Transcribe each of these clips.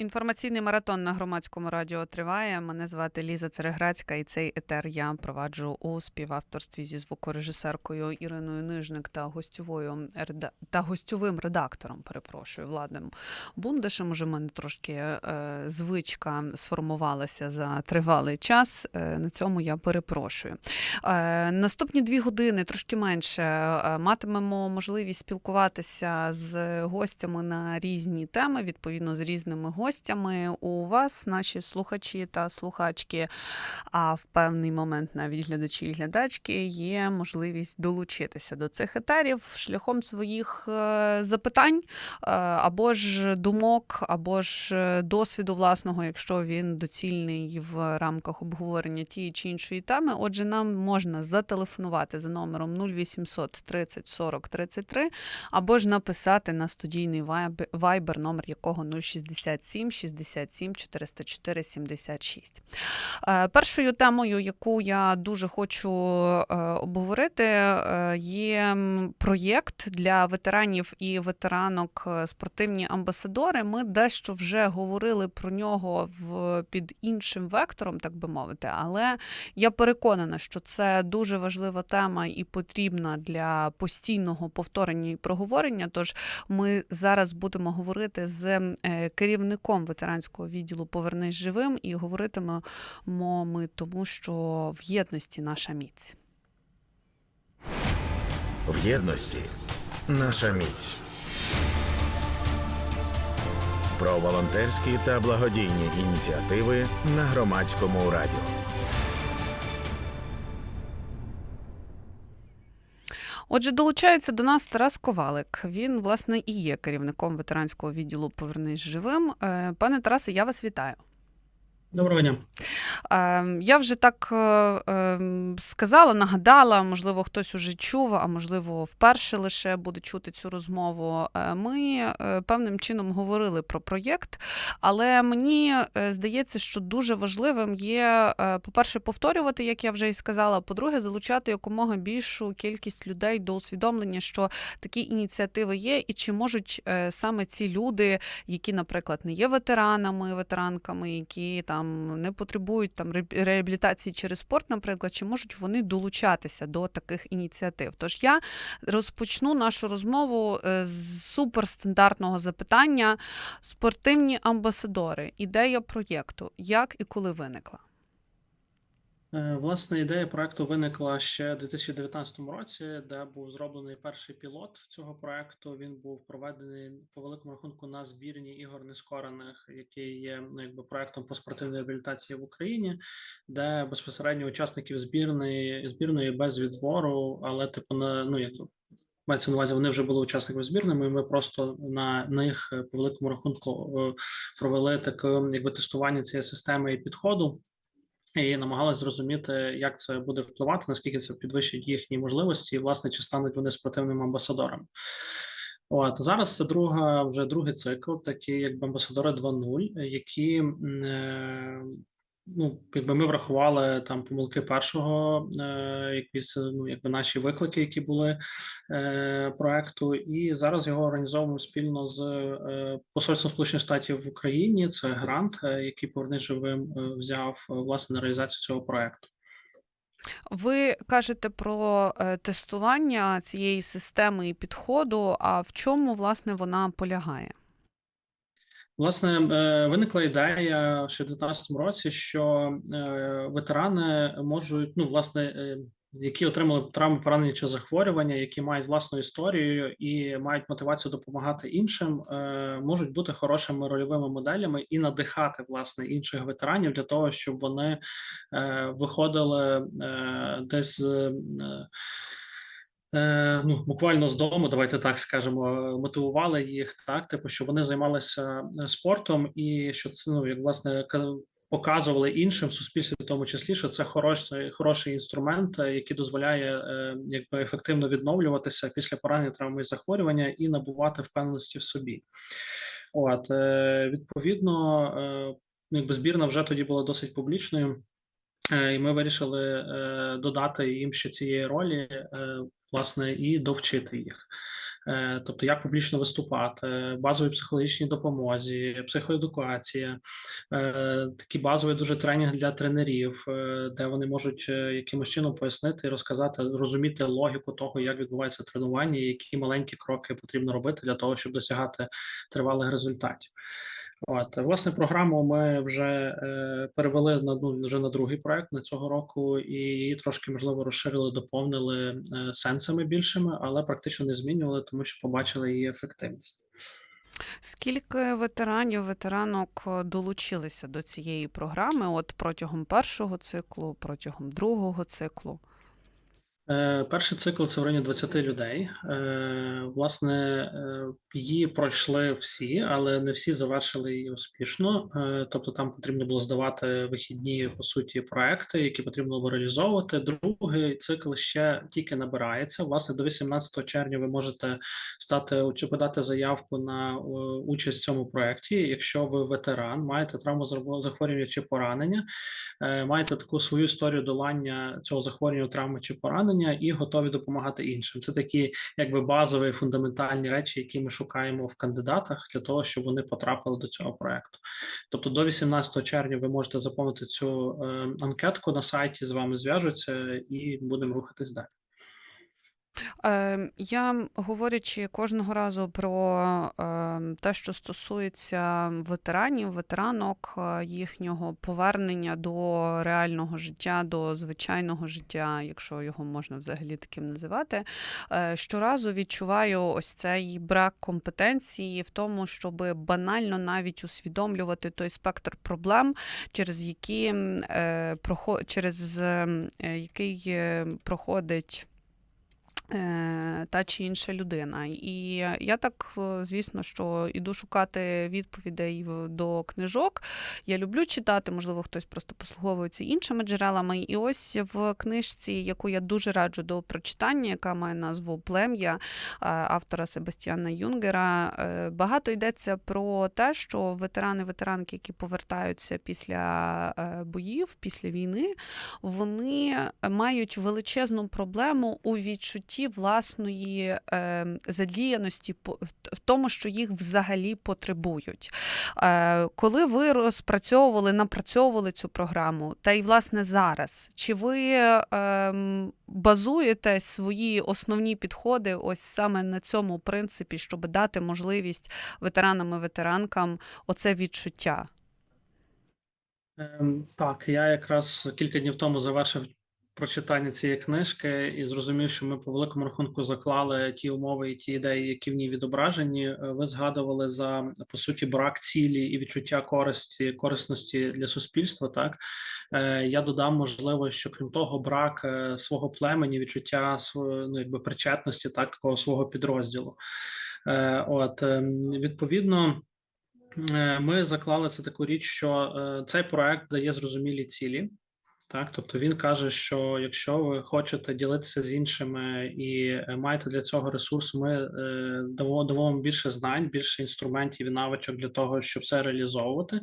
Інформаційний маратон на громадському радіо триває. Мене звати Ліза Цереграцька, і цей етер я проваджу у співавторстві зі звукорежисеркою Іриною Нижник та гостьовою та гостьовим редактором. Перепрошую, Владом Бундашем. Уже мене трошки е, звичка сформувалася за тривалий час. Е, на цьому я перепрошую. Е, наступні дві години, трошки менше, е, матимемо можливість спілкуватися з гостями на різні теми, відповідно з різними гостями. У вас, наші слухачі та слухачки, а в певний момент навіть глядачі і глядачки, є можливість долучитися до цих етерів шляхом своїх е, запитань е, або ж думок, або ж е, досвіду власного, якщо він доцільний в рамках обговорення тієї чи іншої теми. Отже, нам можна зателефонувати за номером 0800 30 40 33 або ж написати на студійний вайбер, номер якого 067 67 404 76. Е, Першою темою, яку я дуже хочу е, обговорити, е, є проєкт для ветеранів і ветеранок е, спортивні амбасадори. Ми дещо вже говорили про нього в під іншим вектором, так би мовити, але я переконана, що це дуже важлива тема і потрібна для постійного повторення і проговорення. Тож ми зараз будемо говорити з е, керівником ветеранського відділу Повернись живим і говоритимемо ми тому, що в єдності наша міць. В єдності наша міць. Про волонтерські та благодійні ініціативи на громадському радіо. Отже, долучається до нас Тарас Ковалик. Він, власне, і є керівником ветеранського відділу Повернись живим. Е, Пане Тарасе, я вас вітаю. Доброго дня. Е, Я вже так е, е, сказала, нагадала, можливо, хтось уже чув, а можливо, вперше лише буде чути цю розмову. Е, Ми е, певним чином говорили про проєкт, але мені здається, що дуже важливим є, по-перше, повторювати, як я вже і сказала. По-друге, залучати якомога більшу кількість людей до усвідомлення, що такі ініціативи є, і чи можуть саме ці люди, які, наприклад, не є ветеранами, ветеранками, які там не потребують там ре- реабілітації через спорт, наприклад, чи можуть вони долучатися до таких ініціатив? Тож я розпочну нашу розмову е, з суперстандартного запитання: спортивні амбасадори, ідея проєкту, як і коли виникла? Е, Власне, ідея проекту виникла ще у 2019 році, де був зроблений перший пілот цього проекту. Він був проведений по великому рахунку на збірні ігор нескорених, який є ну, якби проектом по спортивній реабілітації в Україні, де безпосередньо учасників збірної збірної без відбору, але типу на ну як мається на увазі, вони вже були учасниками збірними. Ми просто на них по великому рахунку е, провели таке якби тестування цієї системи і підходу. І намагалися зрозуміти, як це буде впливати, наскільки це підвищить їхні можливості, і власне чи стануть вони спортивними амбасадорами. От зараз це друга вже другий цикл, такі як амбасадори 2.0, які е, ну якби ми врахували там помилки першого, е, якісь ну якби наші виклики, які були е, проекту, і зараз його організовуємо спільно з е, посольством Сполучених Штатів в Україні. Це грант, е, який повернись живим е, взяв е, власне на реалізацію цього проекту. Ви кажете про е, тестування цієї системи і підходу. А в чому власне вона полягає? Власне, е, виникла ідея ще в 2019 році, що е, ветерани можуть, ну, власне, е, які отримали травми поранення чи захворювання, які мають власну історію і мають мотивацію допомагати іншим, можуть бути хорошими рольовими моделями і надихати власне інших ветеранів для того, щоб вони виходили десь. Е, ну, буквально з дому, давайте так скажемо, мотивували їх так, типу, що вони займалися е, спортом, і що це ну як власне ка- показували іншим в суспільстві, в тому числі, що це хороший, хороший інструмент, е, який дозволяє якби ефективно відновлюватися після поранення травми і захворювання і набувати впевненості в собі. От відповідно, ну, якби збірна вже тоді була досить публічною. І ми вирішили додати їм ще цієї ролі, власне, і довчити їх. Е, тобто як публічно виступати, базові психологічні допомозі, психоедукація, е, такі базові дуже тренінги для тренерів, е, де вони можуть якимось чином пояснити розказати, розуміти логіку того, як відбувається тренування, які маленькі кроки потрібно робити для того, щоб досягати тривалих результатів. От власне програму ми вже е, перевели на ну, вже на другий проект на цього року, і її трошки можливо розширили, доповнили е, сенсами більшими, але практично не змінювали, тому що побачили її ефективність. Скільки ветеранів, ветеранок е, долучилися до цієї програми? От протягом першого циклу, протягом другого циклу? Е, Перший цикл це в районі 20 людей. Е, Власне, е, її пройшли всі, але не всі завершили її успішно. Тобто, там потрібно було здавати вихідні по суті проекти, які потрібно було реалізовувати. Другий цикл ще тільки набирається. Власне, до 18 червня ви можете стати чи подати заявку на участь в цьому проекті. Якщо ви ветеран, маєте травму захворювання чи поранення, маєте таку свою історію долання цього захворювання, травми чи поранення, і готові допомагати іншим. Це такі, якби базові фундаментальні речі, які ми шукаємо в кандидатах для того, щоб вони потрапили до цього проекту. Тобто, до 18 червня ви можете заповнити цю е, анкетку на сайті, з вами зв'яжуться, і будемо рухатись далі. Е, Я говорячи кожного разу про е, те, що стосується ветеранів, ветеранок, е, їхнього повернення до реального життя, до звичайного життя, якщо його можна взагалі таким називати, е, щоразу відчуваю ось цей брак компетенції в тому, щоб банально навіть усвідомлювати той спектр проблем, через які е, прохо- через е, який е, проходить. Е, Та чи інша людина. І я так, е, звісно, що іду шукати відповідей до книжок. Я люблю читати, можливо, хтось просто послуговується іншими джерелами. І ось в книжці, яку я дуже раджу до прочитання, яка має назву Плем'я автора Себастьяна Юнгера, е, багато йдеться про те, що ветерани, ветеранки, які повертаються після боїв, після війни, вони мають величезну проблему у відчутті власної е, задіяності в тому, що їх взагалі потребують. Е, коли ви розпрацьовували, напрацьовували цю програму, та й власне зараз, чи ви ем, базуєте свої основні підходи ось саме на цьому принципі, щоб дати можливість ветеранам і ветеранкам оце відчуття? Ем, Так, я якраз кілька днів тому завершив прочитання цієї книжки і зрозумів, що ми по великому рахунку заклали ті умови і ті ідеї, які в ній відображені. Е, Ви згадували за по суті брак цілі і відчуття користі корисності для суспільства. Так Е, я додам, можливо, що крім того, брак е, свого племені, відчуття ну, якби причетності, так такого свого підрозділу. От ем, відповідно. Ми заклали це таку річ, що цей проект дає зрозумілі цілі. Так, тобто він каже, що якщо ви хочете ділитися з іншими і е, маєте для цього ресурс, ми е, дамо вам більше знань, більше інструментів і навичок для того, щоб це реалізовувати,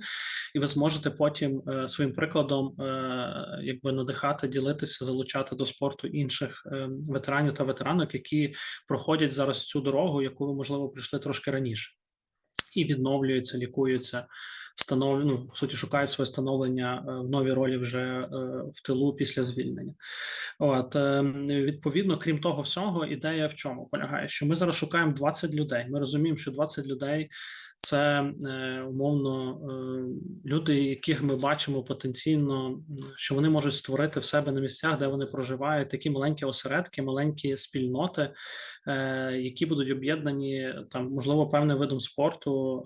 і ви зможете потім е, своїм прикладом, е, якби надихати, ділитися, залучати до спорту інших е, ветеранів та ветеранок, які проходять зараз цю дорогу, яку ви можливо пройшли трошки раніше і відновлюються, лікуються, станов... ну, в суті, шукають своє становлення е, в новій ролі вже е, в тилу після звільнення. От е, відповідно, крім того всього, ідея в чому полягає? Що ми зараз шукаємо 20 людей. Ми розуміємо, що 20 людей це е, умовно е, люди, яких ми бачимо потенційно, що вони можуть створити в себе на місцях, де вони проживають, такі маленькі осередки, маленькі спільноти, е, які будуть об'єднані там, можливо, певним видом спорту,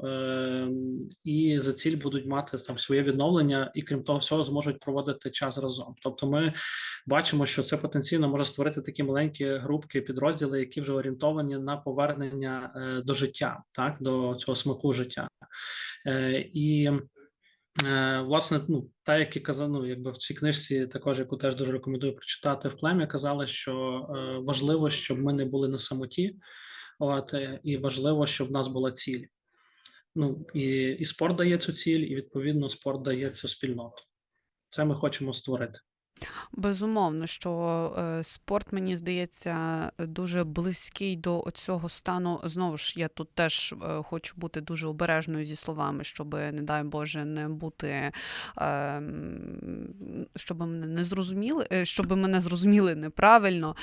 і за ціль будуть мати там своє відновлення, і крім того, всього зможуть проводити час разом. Тобто, ми бачимо, що це потенційно може створити такі маленькі групки, підрозділи, які вже орієнтовані на повернення до життя, так до цього смаку життя. Е, і Е, власне, ну та, які казав, ну якби в цій книжці, також яку теж дуже рекомендую прочитати в плем'я, казали, що е, важливо, щоб ми не були на самоті, от і важливо, щоб в нас була ціль. Ну і, і спорт дає цю ціль, і відповідно спорт дає цю спільноту. Це ми хочемо створити. Безумовно, що е, спорт, мені здається, дуже близький до цього стану. Знову ж, я тут теж е, хочу бути дуже обережною зі словами, щоб, не дай Боже, не бути, е, щоб мене не зрозуміли, е, щоб мене зрозуміли неправильно,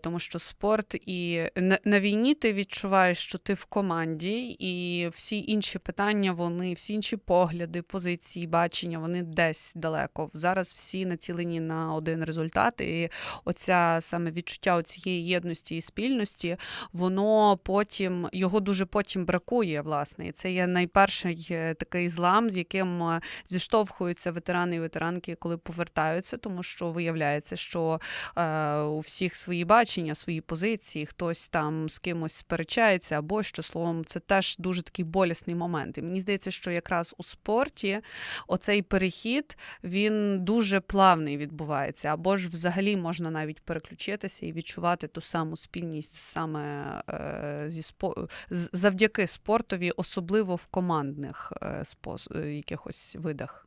тому що спорт і на війні ти відчуваєш, що ти в команді, і всі інші питання, вони, всі інші погляди, позиції, бачення, вони десь далеко. Зараз всі націлені на один результат, і оця саме відчуття цієї єдності і спільності, воно потім його дуже потім бракує, власне. І це є найперший е, такий злам, з яким е, зіштовхуються ветерани і ветеранки, коли повертаються, тому що виявляється, що е, у всіх свої бачення, свої позиції, хтось там з кимось сперечається, або що словом, це теж дуже такий болісний момент. І мені здається, що якраз у спорті оцей перехід він дуже плавний відбувається, або ж взагалі можна навіть переключитися і відчувати ту саму спільність саме е, зі спо... завдяки спортові, особливо в командних е, спос... е, якихось видах.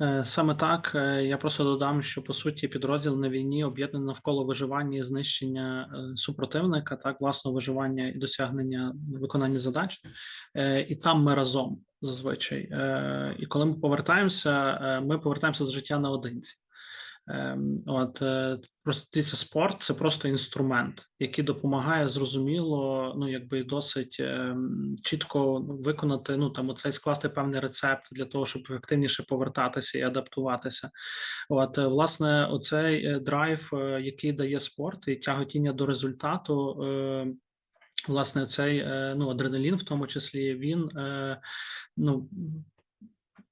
Е, Саме так, Е, я просто додам, що по суті підрозділ на війні об'єднаний навколо виживання і знищення супротивника, так власного виживання і досягнення виконання задач. І там ми разом зазвичай. Е, І коли ми повертаємося, е, ми повертаємося до життя наодинці. Ем, От е, просто дивіться, спорт це просто інструмент, який допомагає зрозуміло, ну якби досить ем, чітко виконати. Ну там оцей скласти певний рецепт для того, щоб ефективніше повертатися і адаптуватися. От власне, оцей драйв, який дає спорт, і тяготіння до результату. Власне, цей е, ну адреналін, в тому числі, він е, ну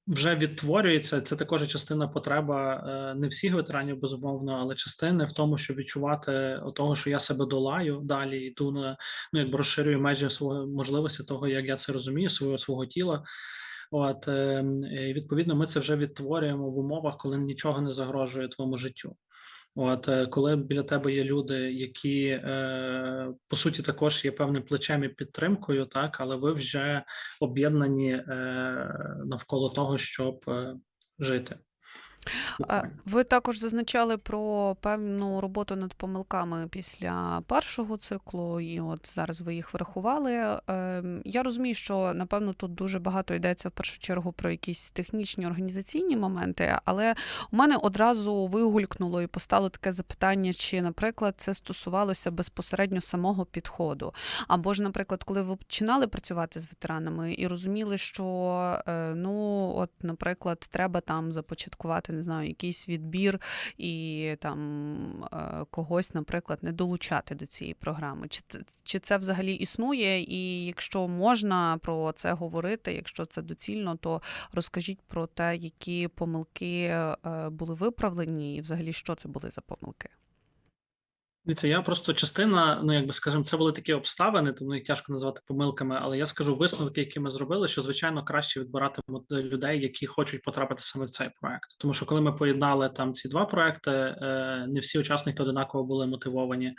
вже відтворюється. Це також частина потреба е, не всіх ветеранів, безумовно, але частини в тому, щоб відчувати того, що я себе долаю далі, йду на ну якби розширюю межі свого можливості того, як я це розумію, свого свого тіла. От е, і відповідно, ми це вже відтворюємо в умовах, коли нічого не загрожує твоєму життю. От е, коли біля тебе є люди, які е, по суті також є певним плечем і підтримкою, так але ви вже об'єднані е, навколо того, щоб жити. Ви також зазначали про певну роботу над помилками після першого циклу, і от зараз ви їх врахували. Ем, Я розумію, що напевно тут дуже багато йдеться в першу чергу про якісь технічні організаційні моменти, але у мене одразу вигулькнуло і постало таке запитання, чи, наприклад, це стосувалося безпосередньо самого підходу. Або ж, наприклад, коли ви починали працювати з ветеранами і розуміли, що е, ну, от, наприклад, треба там започаткувати, не знаю, якийсь відбір і там е, когось, наприклад, не долучати до цієї програми. Чи, чи це взагалі існує? І якщо можна про це говорити, якщо це доцільно, то розкажіть про те, які помилки е, були виправлені, і взагалі що це були за помилки. Дивіться, я просто частина, ну якби скажімо, це були такі обставини, тому їх тяжко назвати помилками, але я скажу висновки, які ми зробили, що звичайно краще відбирати людей, які хочуть потрапити саме в цей проект. Тому що коли ми поєднали там ці два проекти, е, не всі учасники одинаково були мотивовані.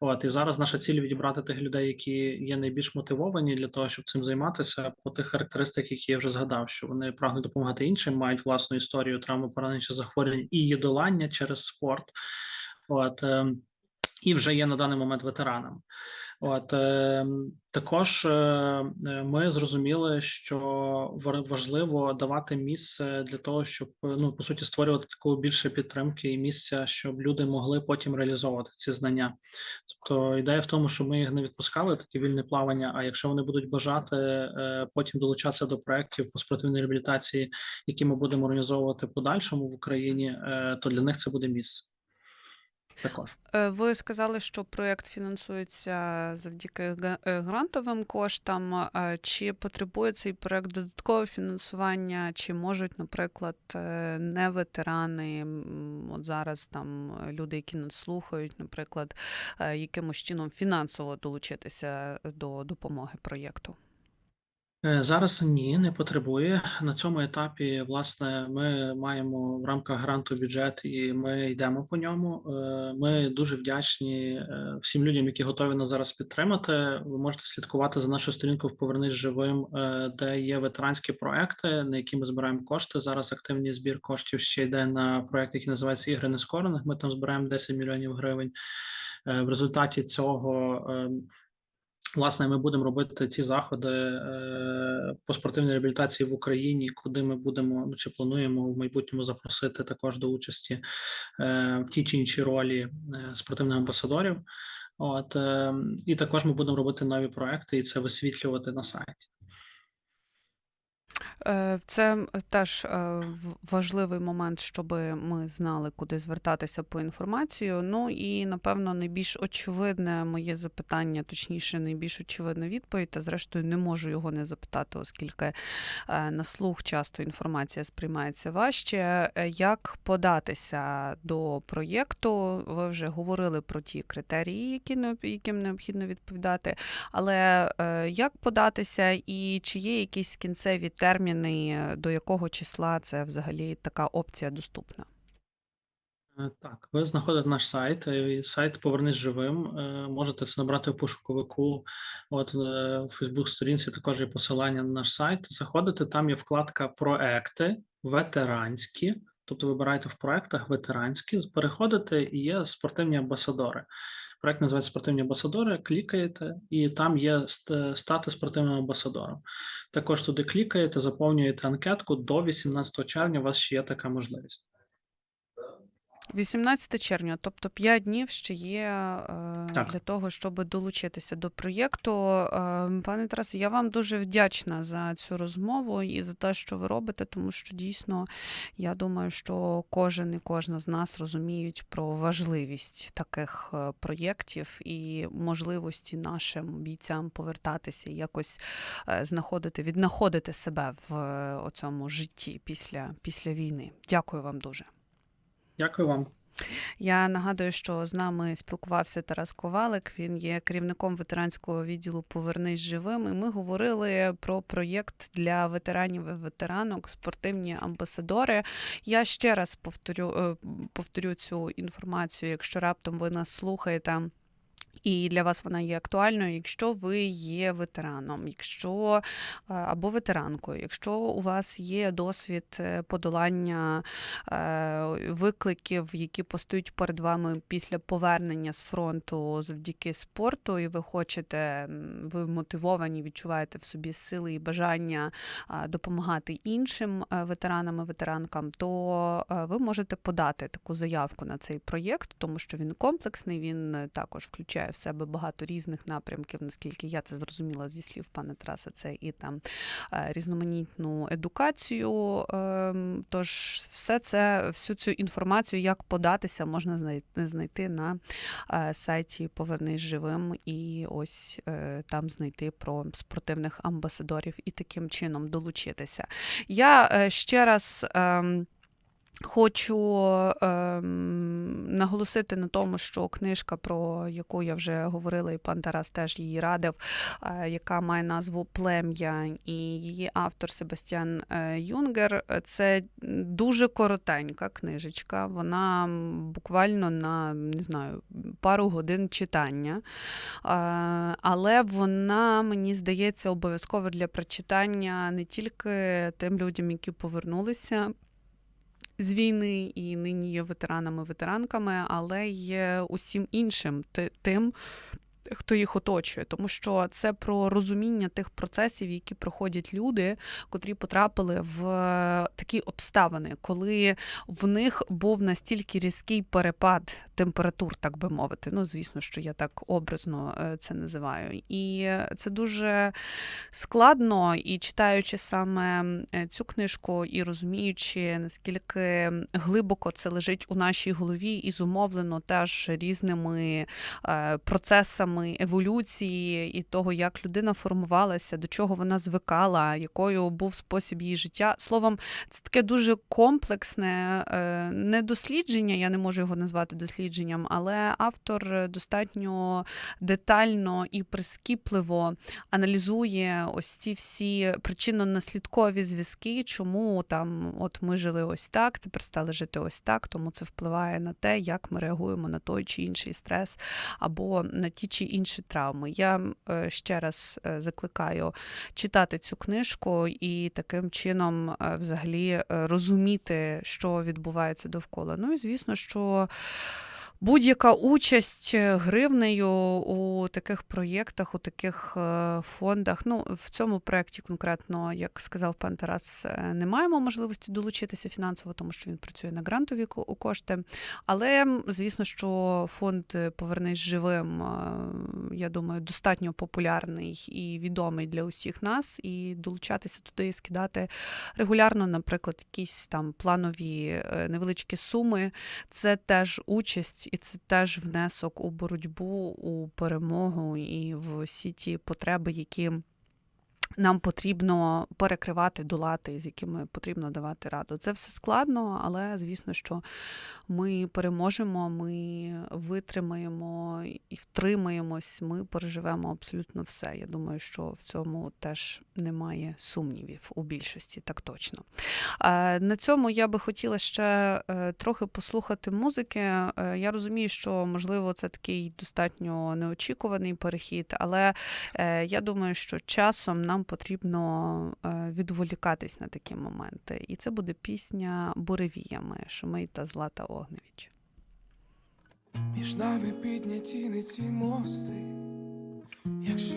От і зараз наша ціль відібрати тих людей, які є найбільш мотивовані для того, щоб цим займатися, по тих характеристиках, які я вже згадав, що вони прагнуть допомагати іншим, мають власну історію травми поранень чи захворювань і її долання через спорт. От ем, і вже є на даний момент ветеранами. От е, також е, ми зрозуміли, що важливо давати місце для того, щоб ну по суті створювати таку більше підтримки і місця, щоб люди могли потім реалізовувати ці знання. Тобто ідея в тому, що ми їх не відпускали таке вільне плавання. А якщо вони будуть бажати е, потім долучатися до проєктів по спортивній реабілітації, які ми будемо організовувати подальшому в Україні, е, то для них це буде місце. Також. Е, Ви сказали, що проєкт фінансується завдяки е, грантовим коштам. Е, Чи потребує цей проєкт додаткове фінансування, чи можуть, наприклад, не ветерани, от зараз там люди, які нас слухають, наприклад, якимось чином фінансово долучитися до допомоги проєкту? Е, Зараз ні, не потребує. На цьому етапі, власне, ми маємо в рамках гранту бюджет і ми йдемо по ньому. Е, Ми дуже вдячні е, всім людям, які готові нас зараз підтримати. Ви можете слідкувати за нашою сторінкою в Повернись живим, де є ветеранські проекти, на які ми збираємо кошти. Зараз активний збір коштів ще йде на проект, який називається Ігри нескорених. Ми там збираємо 10 мільйонів гривень. В результаті цього. Ем, Власне, ми будемо робити ці заходи е, по спортивній реабілітації в Україні, куди ми будемо ну, чи плануємо в майбутньому запросити також до участі е, в тій чи іншій ролі е, спортивних амбасадорів. От е, і також ми будемо робити нові проекти і це висвітлювати на сайті. Е, Це теж е, важливий момент, щоб ми знали, куди звертатися по інформацію. Ну і напевно найбільш очевидне моє запитання, точніше, найбільш очевидна відповідь. Та зрештою не можу його не запитати, оскільки е, на слух часто інформація сприймається важче. Як податися до проєкту? Ви вже говорили про ті критерії, які яким необхідно відповідати. Але як податися, і чи є якісь кінцеві терміни, е, до якого числа це взагалі така опція доступна? Е, Так, ви знаходите наш сайт, е, сайт Повернись живим. Можете це набрати в пошуковику. От в Фейсбук сторінці також є посилання на наш сайт. Заходите, там є вкладка Проекти ветеранські. Тобто вибираєте в проектах ветеранські, переходите і є спортивні амбасадори. Проект називається Спортивні амбасадори. Клікаєте, і там є стати спортивним амбасадором. Також туди клікаєте, заповнюєте анкетку до 18 червня. У вас ще є така можливість. 18 червня, тобто 5 днів ще є е, для того, щоб долучитися до проєкту. Е, Пане Тарасе, я вам дуже вдячна за цю розмову і за те, що ви робите, тому що дійсно я думаю, що кожен і кожна з нас розуміють про важливість таких е, проєктів і можливості нашим бійцям повертатися і якось е, знаходити, віднаходити себе в е, оцьому житті після, після війни. Дякую вам дуже. Дякую вам. Я нагадую, що з нами спілкувався Тарас Ковалик. Він є керівником ветеранського відділу Повернись живим. І ми говорили про проєкт для ветеранів і ветеранок, спортивні амбасадори. Я ще раз повторю, е, повторю цю інформацію, якщо раптом ви нас слухаєте. І для вас вона є актуальною, якщо ви є ветераном, якщо е, або ветеранкою, якщо у вас є досвід е, подолання е, викликів, які постають перед вами після повернення з фронту завдяки спорту, і ви хочете, ви мотивовані, відчуваєте в собі сили і бажання допомагати іншим ветеранам і ветеранкам, то ви можете подати таку заявку на цей проєкт, тому що він комплексний, він також включає в себе багато різних напрямків, наскільки я це зрозуміла зі слів пана Тараса, це і там е, різноманітну едукацію. ем, Тож все це, всю цю інформацію, як податися, можна знайти на е, сайті Повернись живим і ось е, там знайти про спортивних амбасадорів і таким чином долучитися. Я ще раз. Хочу ем, наголосити на тому, що книжка, про яку я вже говорила, і пан Тарас теж її радив, е, яка має назву Плем'я, і її автор Себастьян е, Юнгер. е, Це дуже коротенька книжечка. Вона буквально на не знаю пару годин читання. Е, Але вона, мені здається, обов'язково для прочитання не тільки тим людям, які повернулися з війни і нині є ветеранами, ветеранками, але й усім іншим ти- тим. Хто їх оточує, тому що це про розуміння тих процесів, які проходять люди, котрі потрапили в е, такі обставини, коли в них був настільки різкий перепад температур, так би мовити. Ну, звісно, що я так образно е, це називаю. І це дуже складно, і читаючи саме е, цю книжку і розуміючи, наскільки глибоко це лежить у нашій голові, і зумовлено теж різними процесами етапами еволюції і того, як людина формувалася, до чого вона звикала, якою був спосіб її життя. Словом, це таке дуже комплексне е, не дослідження, я не можу його назвати дослідженням, але автор достатньо детально і прискіпливо аналізує ось ці всі причинно-наслідкові зв'язки, чому там от ми жили ось так, тепер стали жити ось так, тому це впливає на те, як ми реагуємо на той чи інший стрес або на ті чи інші травми. Я е, ще раз е, закликаю читати цю книжку і таким чином е, взагалі розуміти, що відбувається довкола. Ну і звісно, що. Будь-яка участь е, гривнею у таких проєктах, у таких е, фондах. Ну, в цьому проєкті конкретно, як сказав пан Тарас, е, не маємо можливості долучитися фінансово, тому що він працює на грантові ко- кошти. Але звісно, що фонд Повернись живим, я думаю, достатньо популярний і відомий для усіх нас. І долучатися туди і скидати регулярно, наприклад, якісь там планові невеличкі суми. Це теж участь, і це теж внесок у боротьбу, у перемогу і в всі ті потреби, які. Нам потрібно перекривати, долати, з якими потрібно давати раду. Це все складно, але звісно, що ми переможемо, ми витримаємо і втримаємось, ми переживемо абсолютно все. Я думаю, що в цьому теж немає сумнівів у більшості, так точно. Е, На цьому я би хотіла ще е, трохи послухати музики. Е, Я розумію, що можливо це такий достатньо неочікуваний перехід, але я думаю, що часом нам потрібно е, відволікатись на такі моменти. І це буде пісня Буревіями Шумей та Злата Огневич. Між нами підняті не ці мости, якщо